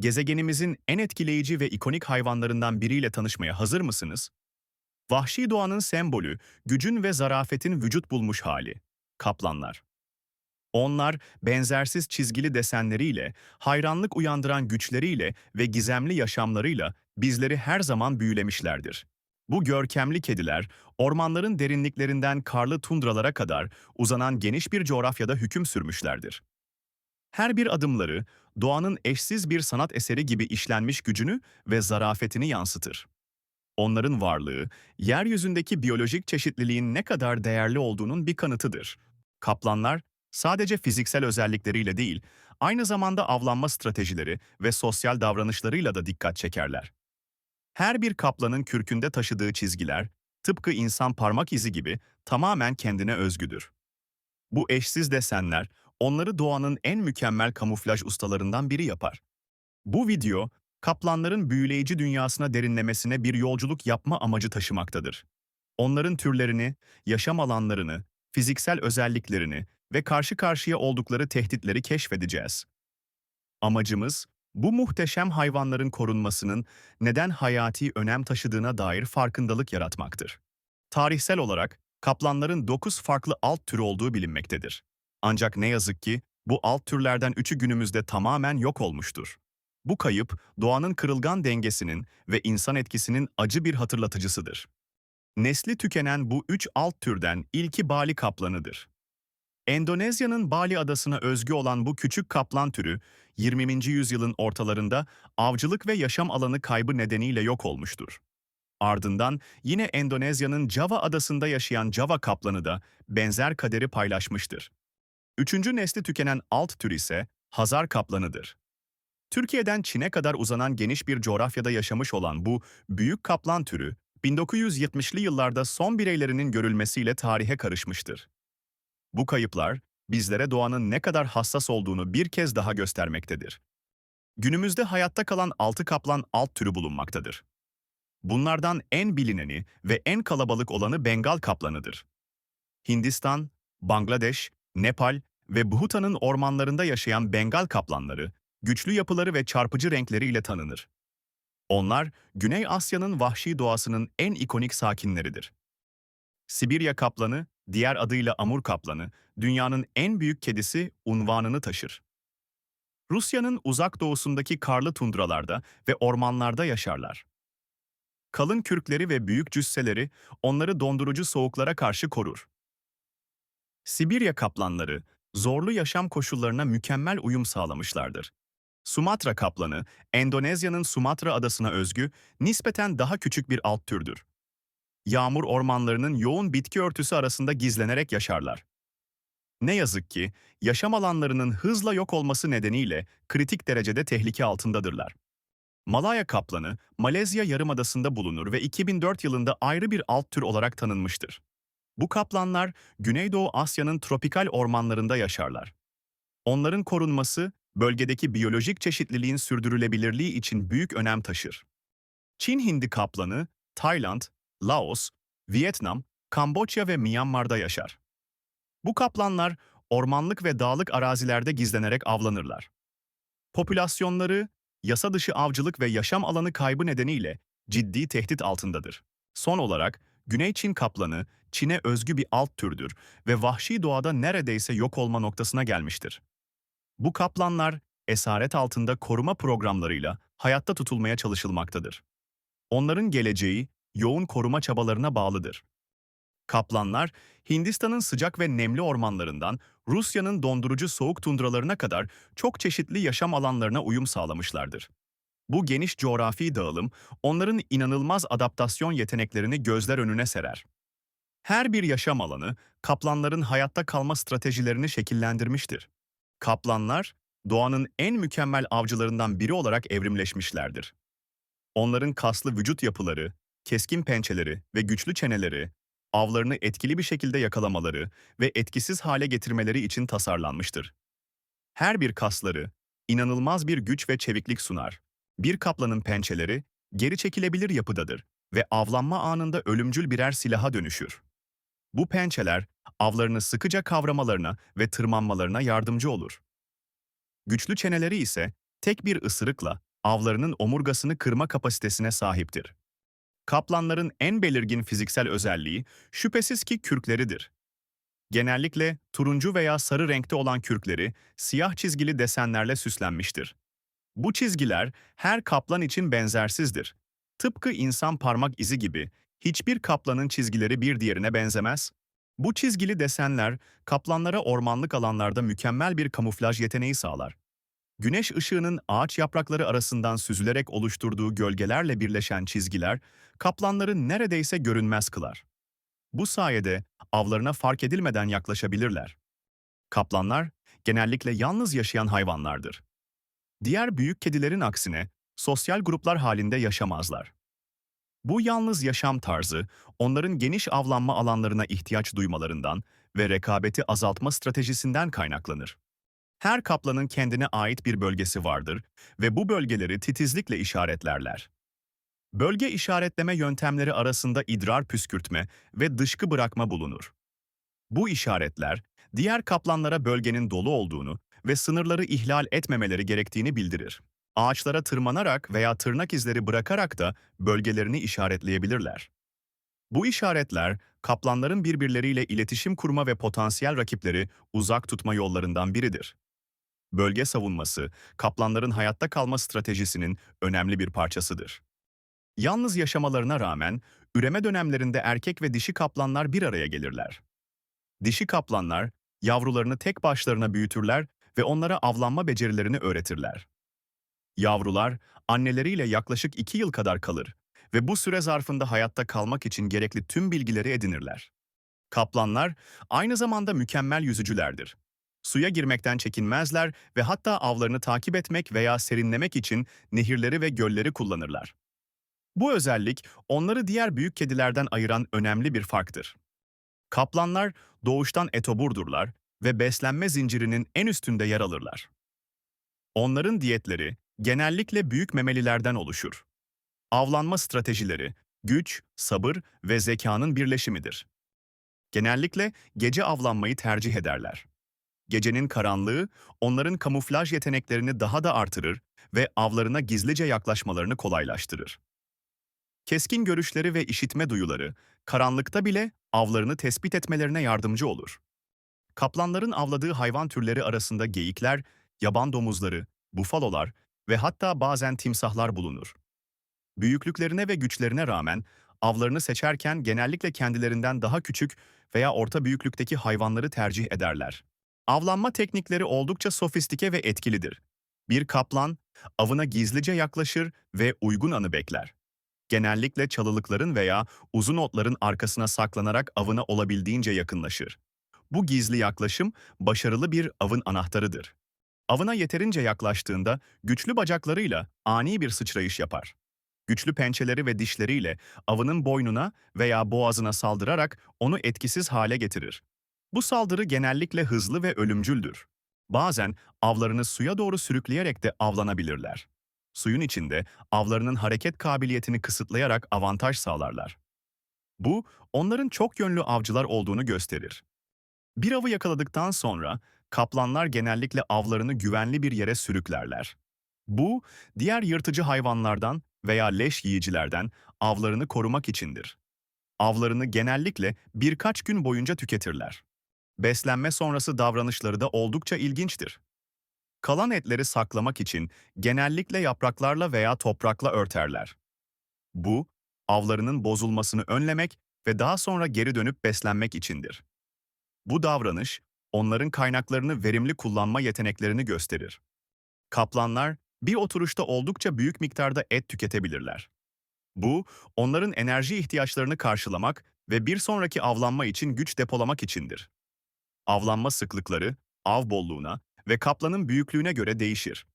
Gezegenimizin en etkileyici ve ikonik hayvanlarından biriyle tanışmaya hazır mısınız? Vahşi doğanın sembolü, gücün ve zarafetin vücut bulmuş hali. Kaplanlar. Onlar benzersiz çizgili desenleriyle, hayranlık uyandıran güçleriyle ve gizemli yaşamlarıyla bizleri her zaman büyülemişlerdir. Bu görkemli kediler, ormanların derinliklerinden karlı tundralara kadar uzanan geniş bir coğrafyada hüküm sürmüşlerdir. Her bir adımları, doğanın eşsiz bir sanat eseri gibi işlenmiş gücünü ve zarafetini yansıtır. Onların varlığı, yeryüzündeki biyolojik çeşitliliğin ne kadar değerli olduğunun bir kanıtıdır. Kaplanlar, sadece fiziksel özellikleriyle değil, aynı zamanda avlanma stratejileri ve sosyal davranışlarıyla da dikkat çekerler. Her bir kaplanın kürkünde taşıdığı çizgiler, tıpkı insan parmak izi gibi tamamen kendine özgüdür. Bu eşsiz desenler, onları doğanın en mükemmel kamuflaj ustalarından biri yapar. Bu video, kaplanların büyüleyici dünyasına derinlemesine bir yolculuk yapma amacı taşımaktadır. Onların türlerini, yaşam alanlarını, fiziksel özelliklerini ve karşı karşıya oldukları tehditleri keşfedeceğiz. Amacımız, bu muhteşem hayvanların korunmasının neden hayati önem taşıdığına dair farkındalık yaratmaktır. Tarihsel olarak kaplanların 9 farklı alt türü olduğu bilinmektedir. Ancak ne yazık ki bu alt türlerden üçü günümüzde tamamen yok olmuştur. Bu kayıp, doğanın kırılgan dengesinin ve insan etkisinin acı bir hatırlatıcısıdır. Nesli tükenen bu üç alt türden ilki Bali kaplanıdır. Endonezya'nın Bali adasına özgü olan bu küçük kaplan türü, 20. yüzyılın ortalarında avcılık ve yaşam alanı kaybı nedeniyle yok olmuştur. Ardından yine Endonezya'nın Java adasında yaşayan Java kaplanı da benzer kaderi paylaşmıştır. Üçüncü nesli tükenen alt tür ise Hazar kaplanıdır. Türkiye'den Çin'e kadar uzanan geniş bir coğrafyada yaşamış olan bu büyük kaplan türü, 1970'li yıllarda son bireylerinin görülmesiyle tarihe karışmıştır. Bu kayıplar, bizlere doğanın ne kadar hassas olduğunu bir kez daha göstermektedir. Günümüzde hayatta kalan altı kaplan alt türü bulunmaktadır. Bunlardan en bilineni ve en kalabalık olanı Bengal kaplanıdır. Hindistan, Bangladeş, Nepal ve Bhutan'ın ormanlarında yaşayan Bengal kaplanları, güçlü yapıları ve çarpıcı renkleriyle tanınır. Onlar, Güney Asya'nın vahşi doğasının en ikonik sakinleridir. Sibirya kaplanı, diğer adıyla Amur kaplanı, dünyanın en büyük kedisi unvanını taşır. Rusya'nın uzak doğusundaki karlı tundralarda ve ormanlarda yaşarlar. Kalın kürkleri ve büyük cüsseleri onları dondurucu soğuklara karşı korur. Sibirya kaplanları, zorlu yaşam koşullarına mükemmel uyum sağlamışlardır. Sumatra kaplanı, Endonezya'nın Sumatra adasına özgü, nispeten daha küçük bir alt türdür. Yağmur ormanlarının yoğun bitki örtüsü arasında gizlenerek yaşarlar. Ne yazık ki, yaşam alanlarının hızla yok olması nedeniyle kritik derecede tehlike altındadırlar. Malaya kaplanı, Malezya yarımadasında bulunur ve 2004 yılında ayrı bir alt tür olarak tanınmıştır. Bu kaplanlar, Güneydoğu Asya'nın tropikal ormanlarında yaşarlar. Onların korunması, bölgedeki biyolojik çeşitliliğin sürdürülebilirliği için büyük önem taşır. Çin hindi kaplanı, Tayland, Laos, Vietnam, Kamboçya ve Myanmar'da yaşar. Bu kaplanlar, ormanlık ve dağlık arazilerde gizlenerek avlanırlar. Popülasyonları, yasa dışı avcılık ve yaşam alanı kaybı nedeniyle ciddi tehdit altındadır. Son olarak, Güney Çin kaplanı, Çin'e özgü bir alt türdür ve vahşi doğada neredeyse yok olma noktasına gelmiştir. Bu kaplanlar, esaret altında koruma programlarıyla hayatta tutulmaya çalışılmaktadır. Onların geleceği, yoğun koruma çabalarına bağlıdır. Kaplanlar, Hindistan'ın sıcak ve nemli ormanlarından Rusya'nın dondurucu soğuk tundralarına kadar çok çeşitli yaşam alanlarına uyum sağlamışlardır. Bu geniş coğrafi dağılım, onların inanılmaz adaptasyon yeteneklerini gözler önüne serer. Her bir yaşam alanı, kaplanların hayatta kalma stratejilerini şekillendirmiştir. Kaplanlar, doğanın en mükemmel avcılarından biri olarak evrimleşmişlerdir. Onların kaslı vücut yapıları, keskin pençeleri ve güçlü çeneleri, avlarını etkili bir şekilde yakalamaları ve etkisiz hale getirmeleri için tasarlanmıştır. Her bir kasları, inanılmaz bir güç ve çeviklik sunar. Bir kaplanın pençeleri, geri çekilebilir yapıdadır ve avlanma anında ölümcül birer silaha dönüşür. Bu pençeler, avlarını sıkıca kavramalarına ve tırmanmalarına yardımcı olur. Güçlü çeneleri ise tek bir ısırıkla avlarının omurgasını kırma kapasitesine sahiptir. Kaplanların en belirgin fiziksel özelliği şüphesiz ki kürkleridir. Genellikle turuncu veya sarı renkte olan kürkleri siyah çizgili desenlerle süslenmiştir. Bu çizgiler her kaplan için benzersizdir. Tıpkı insan parmak izi gibi hiçbir kaplanın çizgileri bir diğerine benzemez. Bu çizgili desenler kaplanlara ormanlık alanlarda mükemmel bir kamuflaj yeteneği sağlar. Güneş ışığının ağaç yaprakları arasından süzülerek oluşturduğu gölgelerle birleşen çizgiler kaplanları neredeyse görünmez kılar. Bu sayede avlarına fark edilmeden yaklaşabilirler. Kaplanlar genellikle yalnız yaşayan hayvanlardır. Diğer büyük kedilerin aksine sosyal gruplar halinde yaşamazlar. Bu yalnız yaşam tarzı onların geniş avlanma alanlarına ihtiyaç duymalarından ve rekabeti azaltma stratejisinden kaynaklanır. Her kaplanın kendine ait bir bölgesi vardır ve bu bölgeleri titizlikle işaretlerler. Bölge işaretleme yöntemleri arasında idrar püskürtme ve dışkı bırakma bulunur. Bu işaretler, diğer kaplanlara bölgenin dolu olduğunu ve sınırları ihlal etmemeleri gerektiğini bildirir. Ağaçlara tırmanarak veya tırnak izleri bırakarak da bölgelerini işaretleyebilirler. Bu işaretler, kaplanların birbirleriyle iletişim kurma ve potansiyel rakipleri uzak tutma yollarından biridir. Bölge savunması, kaplanların hayatta kalma stratejisinin önemli bir parçasıdır. Yalnız yaşamalarına rağmen, üreme dönemlerinde erkek ve dişi kaplanlar bir araya gelirler. Dişi kaplanlar, yavrularını tek başlarına büyütürler ve onlara avlanma becerilerini öğretirler. Yavrular, anneleriyle yaklaşık iki yıl kadar kalır ve bu süre zarfında hayatta kalmak için gerekli tüm bilgileri edinirler. Kaplanlar, aynı zamanda mükemmel yüzücülerdir. Suya girmekten çekinmezler ve hatta avlarını takip etmek veya serinlemek için nehirleri ve gölleri kullanırlar. Bu özellik, onları diğer büyük kedilerden ayıran önemli bir farktır. Kaplanlar doğuştan etoburdurlar ve beslenme zincirinin en üstünde yer alırlar. Onların diyetleri genellikle büyük memelilerden oluşur. Avlanma stratejileri, güç, sabır ve zekanın birleşimidir. Genellikle gece avlanmayı tercih ederler. Gecenin karanlığı onların kamuflaj yeteneklerini daha da artırır ve avlarına gizlice yaklaşmalarını kolaylaştırır. Keskin görüşleri ve işitme duyuları, karanlıkta bile avlarını tespit etmelerine yardımcı olur. Kaplanların avladığı hayvan türleri arasında geyikler, yaban domuzları, bufalolar ve hatta bazen timsahlar bulunur. Büyüklüklerine ve güçlerine rağmen avlarını seçerken genellikle kendilerinden daha küçük veya orta büyüklükteki hayvanları tercih ederler. Avlanma teknikleri oldukça sofistike ve etkilidir. Bir kaplan avına gizlice yaklaşır ve uygun anı bekler. Genellikle çalılıkların veya uzun otların arkasına saklanarak avına olabildiğince yakınlaşır. Bu gizli yaklaşım başarılı bir avın anahtarıdır. Avına yeterince yaklaştığında güçlü bacaklarıyla ani bir sıçrayış yapar. Güçlü pençeleri ve dişleriyle avının boynuna veya boğazına saldırarak onu etkisiz hale getirir. Bu saldırı genellikle hızlı ve ölümcüldür. Bazen avlarını suya doğru sürükleyerek de avlanabilirler. Suyun içinde avlarının hareket kabiliyetini kısıtlayarak avantaj sağlarlar. Bu, onların çok yönlü avcılar olduğunu gösterir. Bir avı yakaladıktan sonra kaplanlar genellikle avlarını güvenli bir yere sürüklerler. Bu, diğer yırtıcı hayvanlardan veya leş yiyicilerden avlarını korumak içindir. Avlarını genellikle birkaç gün boyunca tüketirler. Beslenme sonrası davranışları da oldukça ilginçtir. Kalan etleri saklamak için genellikle yapraklarla veya toprakla örterler. Bu, avlarının bozulmasını önlemek ve daha sonra geri dönüp beslenmek içindir. Bu davranış, onların kaynaklarını verimli kullanma yeteneklerini gösterir. Kaplanlar, bir oturuşta oldukça büyük miktarda et tüketebilirler. Bu, onların enerji ihtiyaçlarını karşılamak ve bir sonraki avlanma için güç depolamak içindir. Avlanma sıklıkları, av bolluğuna ve kaplanın büyüklüğüne göre değişir.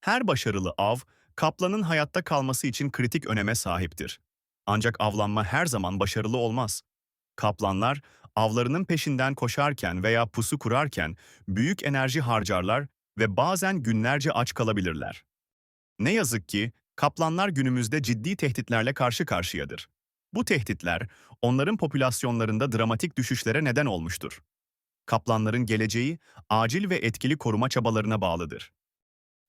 Her başarılı av, kaplanın hayatta kalması için kritik öneme sahiptir. Ancak avlanma her zaman başarılı olmaz. Kaplanlar, avlarının peşinden koşarken veya pusu kurarken büyük enerji harcarlar ve bazen günlerce aç kalabilirler. Ne yazık ki kaplanlar günümüzde ciddi tehditlerle karşı karşıyadır. Bu tehditler onların popülasyonlarında dramatik düşüşlere neden olmuştur. Kaplanların geleceği acil ve etkili koruma çabalarına bağlıdır.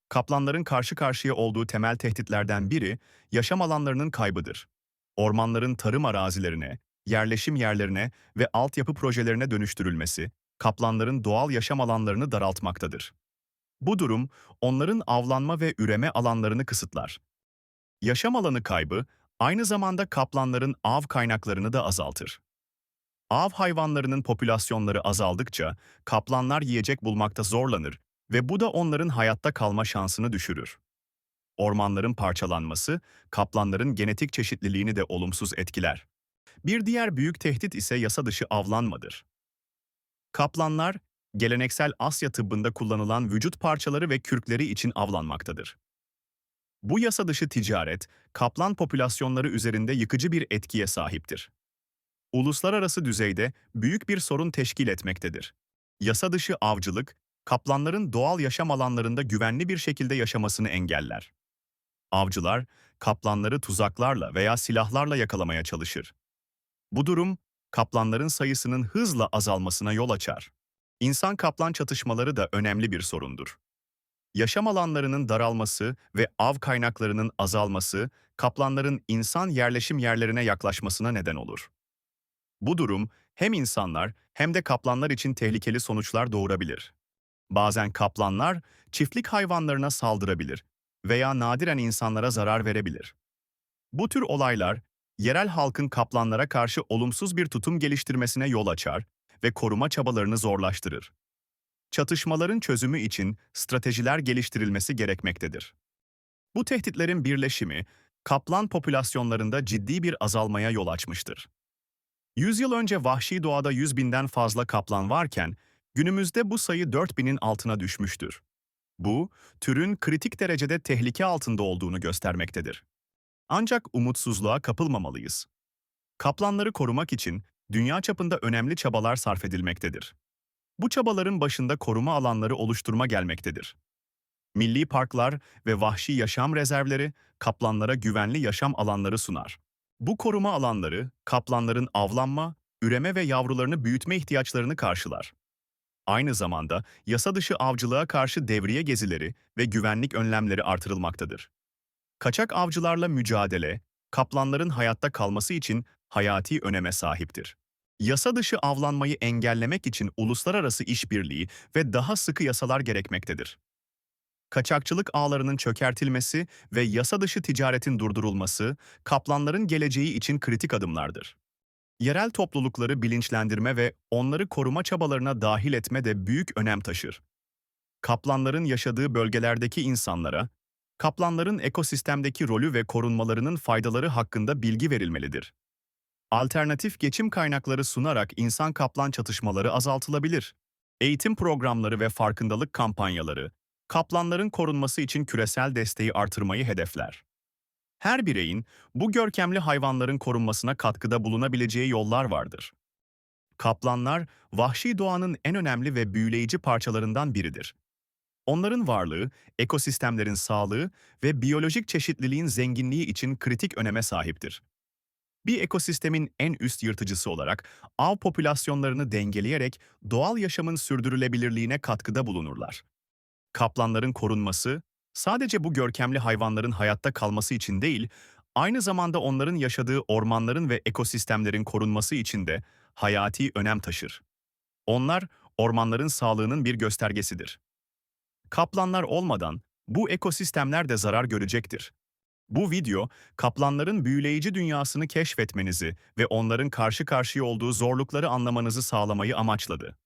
kaplanların karşı karşıya olduğu temel tehditlerden biri yaşam alanlarının kaybıdır. Ormanların tarım arazilerine, yerleşim yerlerine ve altyapı projelerine dönüştürülmesi, kaplanların doğal yaşam alanlarını daraltmaktadır. Bu durum, onların avlanma ve üreme alanlarını kısıtlar. Yaşam alanı kaybı, aynı zamanda kaplanların av kaynaklarını da azaltır. Av hayvanlarının popülasyonları azaldıkça kaplanlar yiyecek bulmakta zorlanır ve bu da onların hayatta kalma şansını düşürür. Ormanların parçalanması, kaplanların genetik çeşitliliğini de olumsuz etkiler. Bir diğer büyük tehdit ise yasa dışı avlanmadır. Kaplanlar, geleneksel Asya tıbbında kullanılan vücut parçaları ve kürkleri için avlanmaktadır. Bu yasa dışı ticaret, kaplan popülasyonları üzerinde yıkıcı bir etkiye sahiptir. Uluslararası düzeyde büyük bir sorun teşkil etmektedir. Yasa dışı avcılık, kaplanların doğal yaşam alanlarında güvenli bir şekilde yaşamasını engeller. Avcılar, kaplanları tuzaklarla veya silahlarla yakalamaya çalışır. Bu durum, kaplanların sayısının hızla azalmasına yol açar. İnsan-kaplan çatışmaları da önemli bir sorundur. Yaşam alanlarının daralması ve av kaynaklarının azalması, kaplanların insan yerleşim yerlerine yaklaşmasına neden olur. Bu durum hem insanlar hem de kaplanlar için tehlikeli sonuçlar doğurabilir. Bazen kaplanlar çiftlik hayvanlarına saldırabilir veya nadiren insanlara zarar verebilir. Bu tür olaylar, yerel halkın kaplanlara karşı olumsuz bir tutum geliştirmesine yol açar ve koruma çabalarını zorlaştırır. Çatışmaların çözümü için stratejiler geliştirilmesi gerekmektedir. Bu tehditlerin birleşimi, kaplan popülasyonlarında ciddi bir azalmaya yol açmıştır. Yüzyıl önce vahşi doğada 100 binden fazla kaplan varken, günümüzde bu sayı 4000'in altına düşmüştür. Bu, türün kritik derecede tehlike altında olduğunu göstermektedir. Ancak umutsuzluğa kapılmamalıyız. Kaplanları korumak için dünya çapında önemli çabalar sarf edilmektedir. Bu çabaların başında koruma alanları oluşturma gelmektedir. Milli parklar ve vahşi yaşam rezervleri kaplanlara güvenli yaşam alanları sunar. Bu koruma alanları kaplanların avlanma, üreme ve yavrularını büyütme ihtiyaçlarını karşılar. Aynı zamanda yasa dışı avcılığa karşı devriye gezileri ve güvenlik önlemleri artırılmaktadır. Kaçak avcılarla mücadele, kaplanların hayatta kalması için hayati öneme sahiptir. Yasa dışı avlanmayı engellemek için uluslararası işbirliği ve daha sıkı yasalar gerekmektedir. Kaçakçılık ağlarının çökertilmesi ve yasa dışı ticaretin durdurulması, kaplanların geleceği için kritik adımlardır. Yerel toplulukları bilinçlendirme ve onları koruma çabalarına dahil etme de büyük önem taşır. Kaplanların yaşadığı bölgelerdeki insanlara, kaplanların ekosistemdeki rolü ve korunmalarının faydaları hakkında bilgi verilmelidir. Alternatif geçim kaynakları sunarak insan-kaplan çatışmaları azaltılabilir. Eğitim programları ve farkındalık kampanyaları, kaplanların korunması için küresel desteği artırmayı hedefler. Her bireyin bu görkemli hayvanların korunmasına katkıda bulunabileceği yollar vardır. Kaplanlar, vahşi doğanın en önemli ve büyüleyici parçalarından biridir. Onların varlığı, ekosistemlerin sağlığı ve biyolojik çeşitliliğin zenginliği için kritik öneme sahiptir. Bir ekosistemin en üst yırtıcısı olarak av popülasyonlarını dengeleyerek doğal yaşamın sürdürülebilirliğine katkıda bulunurlar. Kaplanların korunması, sadece bu görkemli hayvanların hayatta kalması için değil, aynı zamanda onların yaşadığı ormanların ve ekosistemlerin korunması için de hayati önem taşır. Onlar, ormanların sağlığının bir göstergesidir. Kaplanlar olmadan bu ekosistemler de zarar görecektir. Bu video, kaplanların büyüleyici dünyasını keşfetmenizi ve onların karşı karşıya olduğu zorlukları anlamanızı sağlamayı amaçladı.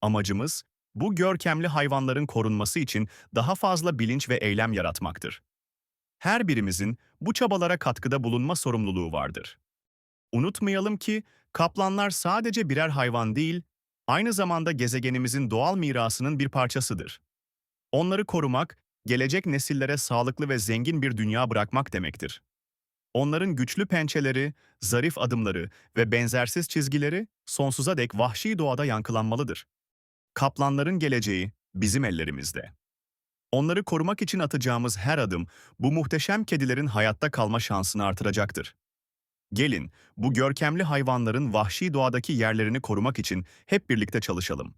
Amacımız, bu görkemli hayvanların korunması için daha fazla bilinç ve eylem yaratmaktır. Her birimizin bu çabalara katkıda bulunma sorumluluğu vardır. Unutmayalım ki kaplanlar sadece birer hayvan değil, aynı zamanda gezegenimizin doğal mirasının bir parçasıdır. Onları korumak, gelecek nesillere sağlıklı ve zengin bir dünya bırakmak demektir. Onların güçlü pençeleri, zarif adımları ve benzersiz çizgileri sonsuza dek vahşi doğada yankılanmalıdır. Kaplanların geleceği bizim ellerimizde. Onları korumak için atacağımız her adım bu muhteşem kedilerin hayatta kalma şansını artıracaktır. Gelin, bu görkemli hayvanların vahşi doğadaki yerlerini korumak için hep birlikte çalışalım.